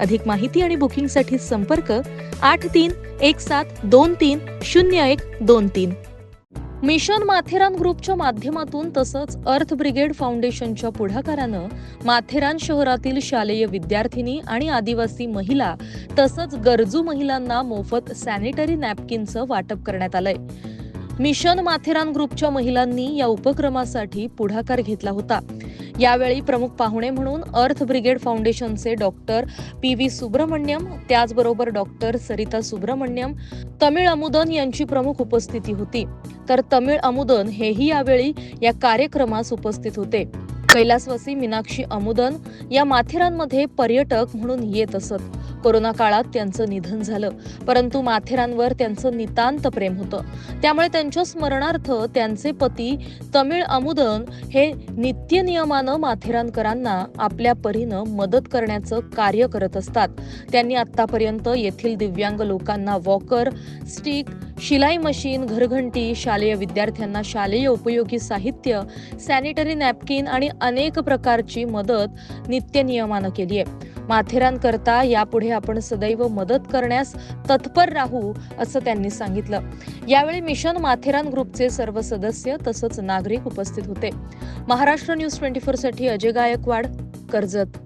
अधिक माहिती आणि बुकिंगसाठी संपर्क आठ तीन एक सात दोन तीन शून्य एक दोन तीन. मिशन माथेरान ग्रुपच्या माध्यमातून तसंच अर्थ ब्रिगेड फाउंडेशनच्या पुढाकारानं माथेरान शहरातील शालेय विद्यार्थिनी आणि आदिवासी महिला तसंच गरजू महिलांना मोफत सॅनिटरी नॅपकिनचं वाटप करण्यात आलंय. मिशन माथेरान ग्रुपच्या महिलांनी या उपक्रमासाठी पुढाकार घेतला होता. यावेळी प्रमुख पाहुणे म्हणून अर्थ ब्रिगेड फाउंडेशनचे डॉक्टर पी व्ही सुब्रमण्यम त्याचबरोबर डॉक्टर सरिता सुब्रमण्यम तमिळ अमुदन यांची प्रमुख उपस्थिती होती. तर तमिळ अमुदन हेही यावेळी या कार्यक्रमास उपस्थित होते. कैलासवासी मीनाक्षी अमुदन या माथेरानमध्ये पर्यटक म्हणून येत असत. कोरोना काळात त्यांचं निधन झालं. परंतु माथेरानवर त्यांचं नितांत प्रेम होतं. त्यामुळे त्यांच्या स्मरणार्थ त्यांचे पती तमिळ अमुदन हे नित्य नियमानं माथेरानकरांना आपल्या परीनं मदत करण्याचं कार्य करत असतात. त्यांनी आतापर्यंत येथील दिव्यांग लोकांना वॉकर स्टिक शिलाई मशीन घरघंटी शालेय विद्यार्थ्यांना शालेय उपयोगी साहित्य सॅनिटरी नॅपकिन आणि अनेक प्रकारची मदत नित्य नियमानं केली आहे माथेरानकरता यापुढे आपण सदैव मदत करण्यास तत्पर राहू असं त्यांनी सांगितलं. यावेळी मिशन माथेरान ग्रुपचे सर्व सदस्य तसंच नागरिक उपस्थित होते. महाराष्ट्र न्यूज ट्वेंटी फोरसाठी अजय गायकवाड कर्जत.